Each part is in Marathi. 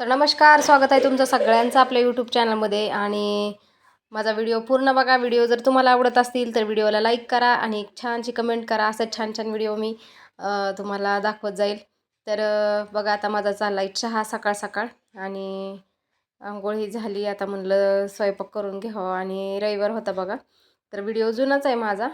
तर नमस्कार स्वागत आहे तुमचं सगळ्यांचं आपल्या यूट्यूब चॅनलमध्ये आणि माझा व्हिडिओ पूर्ण बघा. व्हिडिओ जर तुम्हाला आवडत असतील तर व्हिडिओला लाईक करा आणि एक छानशी कमेंट करा. असं छान छान व्हिडिओ मी तुम्हाला दाखवत जाईल. तर बघा आता माझा चालला आहे चहा सकाळ सकाळ. आणि आंघोळ ही झाली. आता म्हणलं स्वयंपाक करून घ्यावं आणि रविवार होता बघा. तर व्हिडिओ जुनाच आहे माझा.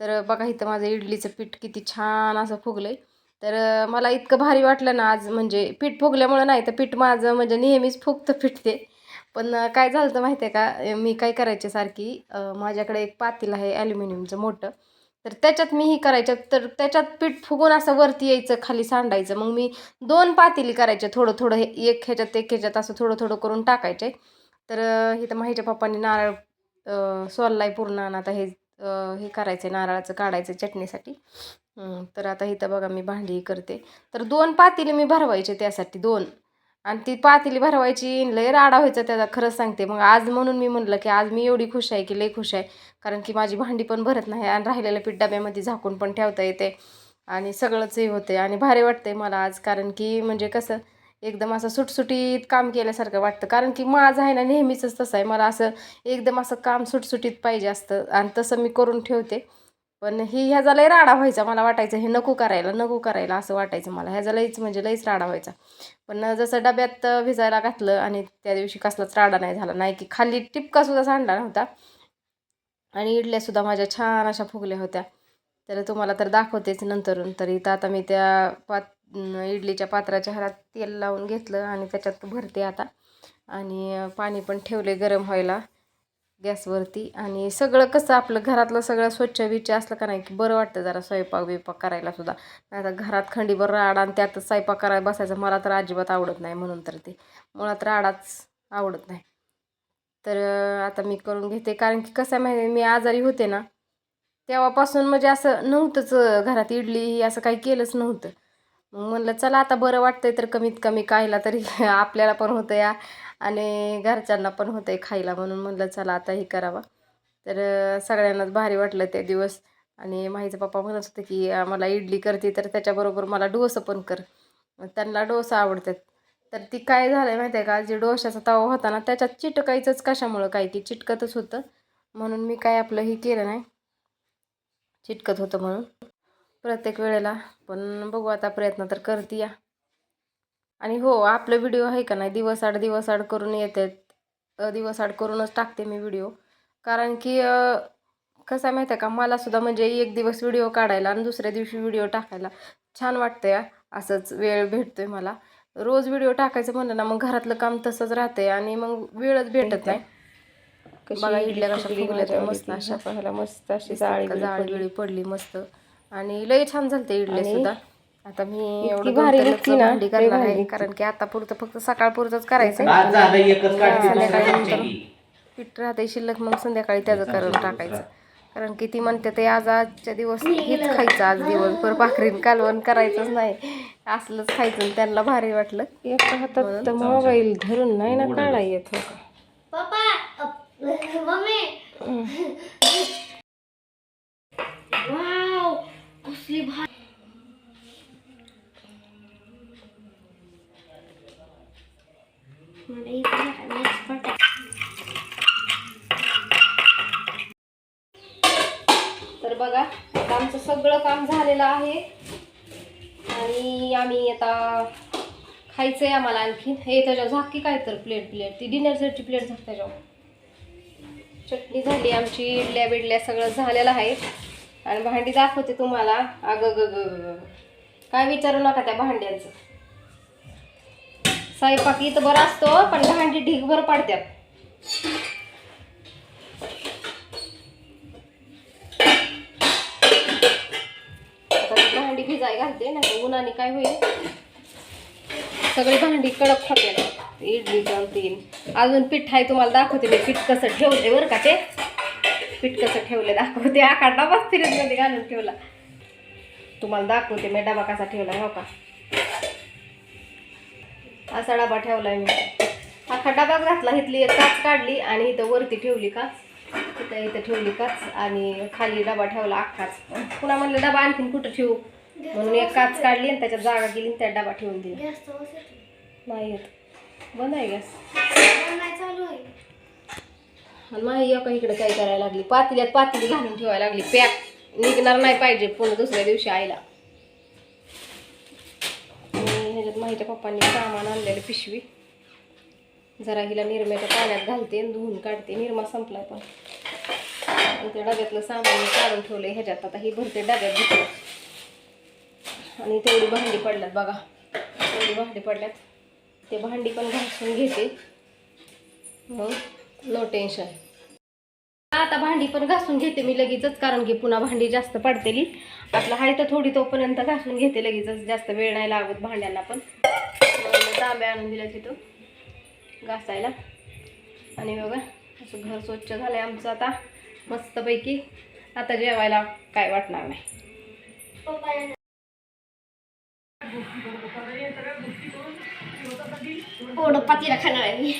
तर बघा इथं माझं इडलीचं पीठ किती छान असं फुगलं आहे तर मला इतकं भारी वाटलं ना आज म्हणजे पीठ फुगल्यामुळं नाही तर पीठ माझं म्हणजे नेहमीच फुगतं पीठ ते. पण काय झालं तर माहिती आहे का मी काय करायचे सारखी माझ्याकडे एक पातील आहे ॲल्युमिनियमचं मोठं. तर त्याच्यात मी ही करायचं तर त्याच्यात पीठ फुगून असं वरती यायचं खाली सांडायचं. मग मी दोन पातेली करायचे थोडं थोडं हे एक ह्याच्यात एक ह्याच्यात असं थोडं थोडं करून टाकायचे. तर इथं माहीच्या पप्पांनी नारळ सोललाय पूर्ण आणि आता हे हे करायचं नारळाचं काढायचं चटणीसाठी. तर आता इथं बघा मी भांडी करते. तर दोन पातेली मी भरवायचे त्यासाठी दोन. आणि ती पातेली भरवायची लय राडा व्हायचा त्याचा खरंच सांगते. मग आज म्हणून मी म्हणलं की आज मी एवढी खुश आहे की लय खुश आहे. कारण की माझी भांडी पण भरत नाही आणि राहिलेलं पीठ डब्यामध्ये झाकून पण ठेवता येते. आणि सगळंच हे होते आणि भारी वाटते मला आज. कारण की म्हणजे कसं एकदम असं सुटसुटीत काम केल्यासारखं वाटतं. कारण की माझं आहे ना नेहमीच तसं आहे. मला असं एकदम असं काम सुटसुटीत पाहिजे असतं आणि तसं मी करून ठेवते. पण ही ह्याचा लई राडा व्हायचा मला वाटायचं. हे नको करायला नको करायला असं वाटायचं मला. ह्याचा लईच म्हणजे लईच राडा व्हायचा. पण जसं डब्यात भिजायला घातलं आणि त्या दिवशी कसलाच राडा नाही झाला. नाही की खाली टिपकासुद्धा सांडला नव्हता. आणि इडल्यासुद्धा माझ्या छान अशा फुगल्या होत्या. तर तुम्हाला तर दाखवतेच नंतरून. तर इथं आता मी त्या पात इडलीच्या पात्राच्या हरात तेल लावून घेतलं आणि त्याच्यात भरते आता. आणि पाणी पण ठेवले गरम व्हायला गॅसवरती. आणि सगळं कसं आपलं घरातलं सगळं स्वच्छ विच असलं का नाही की बरं वाटतं जरा स्वयंपाक बिपाक करायला सुद्धा. नाही तर घरात खंडीभर राडा आणि त्यातच स्वयंपाक करायला बसायचं मला तर अजिबात आवडत नाही म्हणून तर ते. मुळात राडाच आवडत नाही. तर आता मी करून घेते. कारण की कसं आहे माहिती मी आजारी होते ना तेव्हापासून म्हणजे असं नव्हतंच घरात इडली असं काही केलंच नव्हतं. मग म्हणलं चला आता बरं वाटतंय तर कमीत कमी खायला तरी आपल्याला पण होतं या आणि घरच्यांना पण होतं आहे खायला म्हणून म्हणलं चला आता हे करावा. तर सगळ्यांनाच भारी वाटलं ते दिवस. आणि माहीचं पप्पा म्हणत होते की मला इडली करते तर त्याच्याबरोबर मला डोसं पण कर. त्यांना डोसा आवडतात. तर ती काय झालं आहे माहिती आहे का जे डोशाचा तवा होता ना त्याच्यात चिटकायचंच कशामुळं काय की चिटकतच होतं. म्हणून मी काय आपलं हे केलं नाही. चिटकत होतं म्हणून. प्रत्येक वेळेला. पण बघू आता प्रयत्न तर करते या. आणि हो आपलं व्हिडिओ आहे का नाही दिवस आड दिवस आड करून येतात अ, दिवस आड करूनच टाकते मी व्हिडिओ कारण की कसं आहे माहिती आहे का मला सुद्धा म्हणजे एक दिवस व्हिडिओ काढायला आणि दुसऱ्या दिवशी व्हिडिओ टाकायला छान वाटतं या असंच वेळ भेटतोय मला. रोज व्हिडिओ टाकायचं म्हणलं ना मग घरातलं काम तसंच राहतंय आणि मग वेळच भेटत नाही. बघा इडल्या कशा फुगल्या मस्त अशा. पाहायला मस्त अशी जाळी जाळी पडली मस्त. आणि लय छान झालते इडले आणि सुद्धा. आता मी इतकी एवढं भारी निघती ना, करणार आहे. कारण की आता पुरतं फक्त सकाळ पुरतच करायचं आज झालं एकच काढते संध्याकाळी दुसरं नंतर काढते. पीठ राहते शिल्लक मग संध्याकाळी त्याचं करून टाकायचं. कारण की ती म्हणते ते आज आजच्या दिवस हेच खायचं. आज दिवसभर भाकरीन कालवण करायचंच नाही. असलंच खायचं आणि त्यांना भारी वाटलं. एका हातात मोबाईल धरून नाही ना काढा येत हो का पप्पा मम्मी वाव कसली भारी मला इथे आणि expert आहे. तर बघा. आता आमचं सगळं काम झालेलं आहे. आणि आम्ही आता खायचंय आम्हाला आणखी. हे त्याच्यावर झाकी काय तर प्लेट प्लेट ती डिनरसाठी प्लेट झाक त्याच्यावर. चटणी झाली आमची इडल्या बिडल्या सगळं झालेलं आहे. आणि भांडी दाखवते तुम्हाला. अगं ग काय विचारू नका त्या भांड्यांचं. स्वयंपाक इथं बरं असतो पण भांडी ढीगभर पाडत्यात. घालते नाही उन्हाने काय होईल? सगळी भांडी कडक होते ना. इडली तीन. अजून पीठ आहे तुम्हाला दाखवते मी. पीठ कसं ठेवते बरं का ते? पीठ कसं ठेवले दाखवते. आका डबाच फ्रीजमध्ये घालून ठेवला. तुम्हाला दाखवते मी डबा कसा ठेवला हो का? असा डबा ठेवलाय मी. अख्खा डबाच घातला. इथली एक काच काढली आणि इथं वरती ठेवली काच. इथं इथं ठेवली काच आणि खाली डबा ठेवला अख्खाच पुन्हा म्हणलं डबा आणखीन कुठं ठेवू? म्हणून एक काच काढली आणि त्याच्यात जागा गेली आणि त्यात डबा ठेवून दिला. नाही येत. बंद आहे गॅस. नाही आणि माही एका इकडे काय करायला लागली? पातेल्यात पातेली घालून ठेवायला लागली. पॅक निघणार नाही पाहिजे पुन्हा दुसऱ्या दिवशी आईला. ह्याच्यात माहीच्या पप्पांनी सामान आणलेलं पिशवी. जरा हिला निरम्याच्या पाण्यात घालते आणि धुवून काढते. निरमा संपलाय पण. त्या डब्यातलं सामान काढून ठेवलंय ह्याच्यात. आता ही भरते डब्यात. घेतलं आणि तेवढी भांडी पडल्यात बघा. तेवढी भांडी पडल्यात. ते भांडी पण घासून घेते. मग नो टेन्शन आता भांडी पण घासून घेते मी लगेचच कारण की पुन्हा भांडी जास्त पडतेली. आपलं हाय तर थोडी तोपर्यंत घासून घेते लगेचच जास्त वेळ नाही लागत भांड्यांना पण. मग तांब्या आणून दिल्या तिथून घासायला. आणि बघा असं घर स्वच्छ झालंय आमचं आता. मस्तपैकी. आता जेवायला काय वाटणार नाही. हो, पप्पा ओढ पातीला खाणार आहे मी.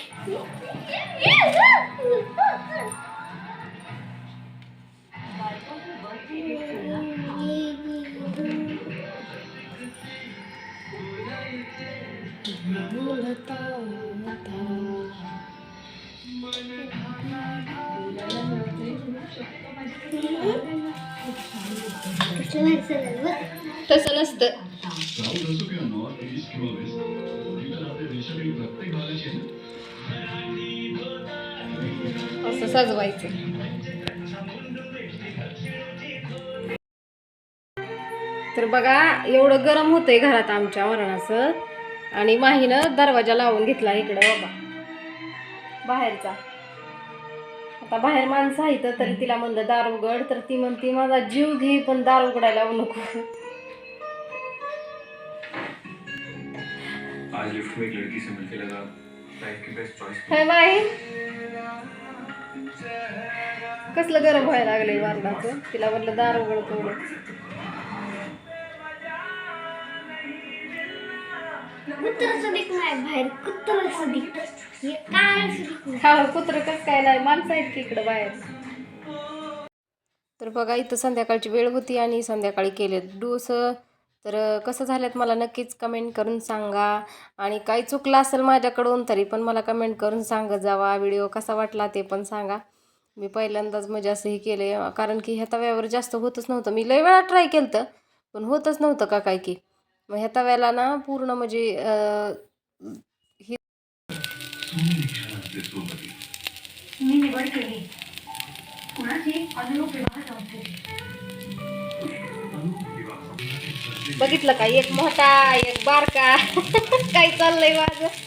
तसं नसतं. असं सजवायचं. तर बघा एवढं गरम होतंय घरात आमच्या वरणाचं. आणि माहीनं दरवाजा लावून घेतला इकडं बाबा. बाहेरचा. आता बाहेर माणसं आहेत तरी तिला म्हणलं दार उघड. तर ती म्हणते माझा जीव घे पण दार उघडायला लावू नको. आज लिफ्ट में एक लड़की से मिलके लगा लाइफ की बेस्ट चॉइस हाय बाई. कसलं गरम व्हायला लागलंय वारणाचं तिला म्हटलं दार उघड थोडं हे हा कुत्र कस काय नाही माणसं आहेत की इकडं बाहेर? तर बघा इथं संध्याकाळची वेळ होती आणि संध्याकाळी केले डोस. तर कसं झाल्यात मला नक्कीच कमेंट करून सांगा. आणि काही चुकलं असेल माझ्याकडून तरी पण मला कमेंट करून सांगत जावा. व्हिडिओ कसा वाटला ते पण सांगा. मी पहिल्यांदाच म्हणजे असं हे केले कारण की ह्या तव्यावर जास्त होतच नव्हतं. मी लय वेळा ट्राय केलं तर पण होतच नव्हतं का काय की? मग ह्या तव्याला ना पूर्ण म्हणजे मी निवड केली. कुणाची? अजून विवाह बघितलं का? एक मोठा एक बारका. काय चाललंय माझं?